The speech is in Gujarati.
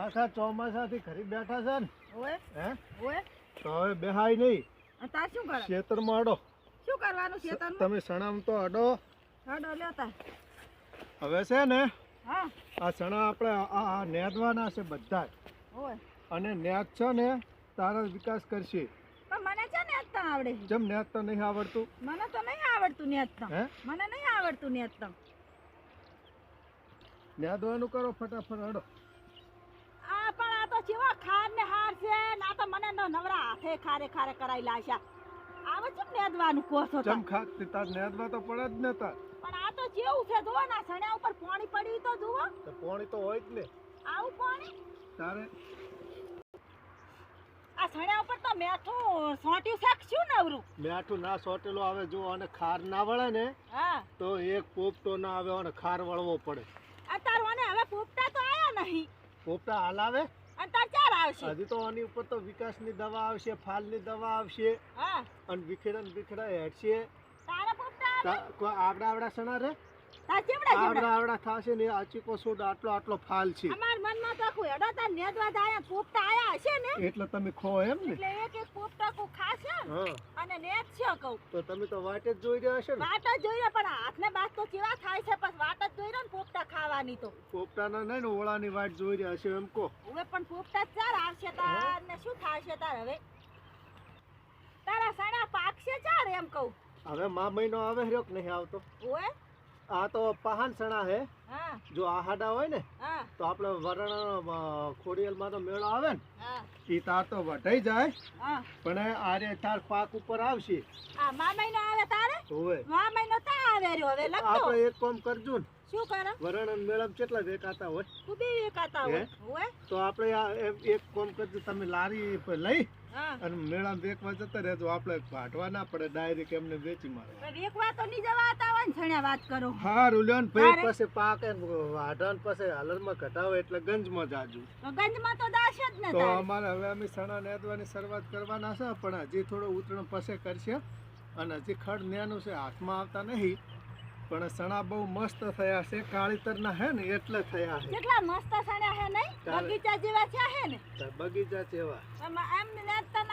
આખા ચોમાસાથી ઘરે બેઠા છે ને ઓએ હે? ઓએ તો હવે બેહાય નહીં. તાર શું કરે? ખેતરમાં અડો. શું કરવાનું ખેતરમાં? તમે સણામ તો અડો. અડો લ્યો તાર. હવે છે ને હા. આ સણા આપણે આ આ નેદવાના છે બધા ઓએ અને નેદ છે ને તારો વિકાસ કરશે. પણ મને છે ને અત્તમ આવડે? જેમ નેદ તો નહીં આવડતું. મને તો નહીં આવડતું ને અત્તમ મને નહીં આવડતું ને અત્તમ નેદવાનું કરો ફટાફટ અડો આ પણ આ તો ચેવા ખાર ને હાર છે? ના તો મને નવરા હાથે ખારે ખારે કરાઈ લાશ્યા આવે છે નેદવાનું તો? જેમ ખાતી તાર નેદવા તો પડે જ ને તાર. પણ આ તો જેવું છે જુઓ ના સણ્યા ઉપર પાણી પડ્યું તો જુઓ. તો પાણી તો હોય જ ને. આવું પાણી? તારે? આ સણ્યા ઉપર તો મેઠું સોટ્યું છે શું નવરું? મેઠું ના સોટેલો આવે જો અને ખાર ના વળે ને હા. તો એક પોપટો ના આવે અને ખાર વળવો પડે. અત્યારે હવે પોપટા તો આયા નહીં. પોપટા હાલ આવે? આવશે. હજી તો આની ઉપર તો વિકાસની દવા આવશે ફાલની દવા આવશે. હા. અને વિખેડા ને વિખેડા હેડશે તારા પોપટા કોઈ આવડા આવડા સણા રે? આવડા આવડા થશે ને આ ચીકો આટલો આટલો ફાલ છે. અમાર મનમાં તો આખું હેડો તાર નેદવા આયા પોપટા આયા હશે ને? એટલે તમે ખો એમ ને? એટલે એક એક પોપટા કો ખાશે? અને નેત છે કહું. તો તમે તો વાટ જ જોઈ રહ્યા હશે ને? વાટ જ જોઈ રહ્યા પણ હાથને બાદ તો કેવા થાય છે? વાટ જ જોઈ રહ્યા ને પોપટા ખાવાની તો. પોપટાના નહીં ને ઓળાની વાટ જોઈ રહ્યા હશો એમ કો હવે પણ પોપટા ચાર આવશે તાર ને શું થાશે તાર હવે? તારા સણા પાકશે ચાર એમ કહું. હવે મા મહિનો આવે રહ્યો કે નહીં આવતો. ઓય? આ તો પહાન સણા હા. જો આ હાડા હોય ને તો આપણે વરણ ખોડિયલમાં તો મેળો આવે ને એ તાર તો વઢાઈ જાય. પણ આરે તાર પાક ઉપર આવશે. આપણે એક કામ કરજો ને શું કરે? વરણ કેટલા વેકાતા હોય? તું બી વેકાતા હોય. તો આપણે એક કામ કરજો તમે લારી પર લઈ અને મેળા વેચવા જતા રહેજો. આપણે ભાટવા ના પડે ડાયરેક્ટ એમને વેચી મારે. વેકવા તો નહીં જવાતા હોય ને વાત કરો. હારું લ્યો ને ભાઈ પાસે પાકે વાઢાન પાસે હાલરમાં ઘટાવે એટલે ગંજમાં જાજુ. ગંજમાં તો દાશ જ ને તો અમારે હવે અમે સણા નેદવાની શરૂઆત કરવાના છે પણ હજી થોડો ઉતરણ પાસે કરશે. અને હજી ખડ નેનું છે હાથમાં આવતા નહીં. પણ સણા બહુ મસ્ત થયા છે કાળીતરના હે ને એટલે થયા છે. કેટલા મસ્ત સણા હે નહીં? બગીચા જેવા છે હે ને? બગીચા જેવા. એમ ને તને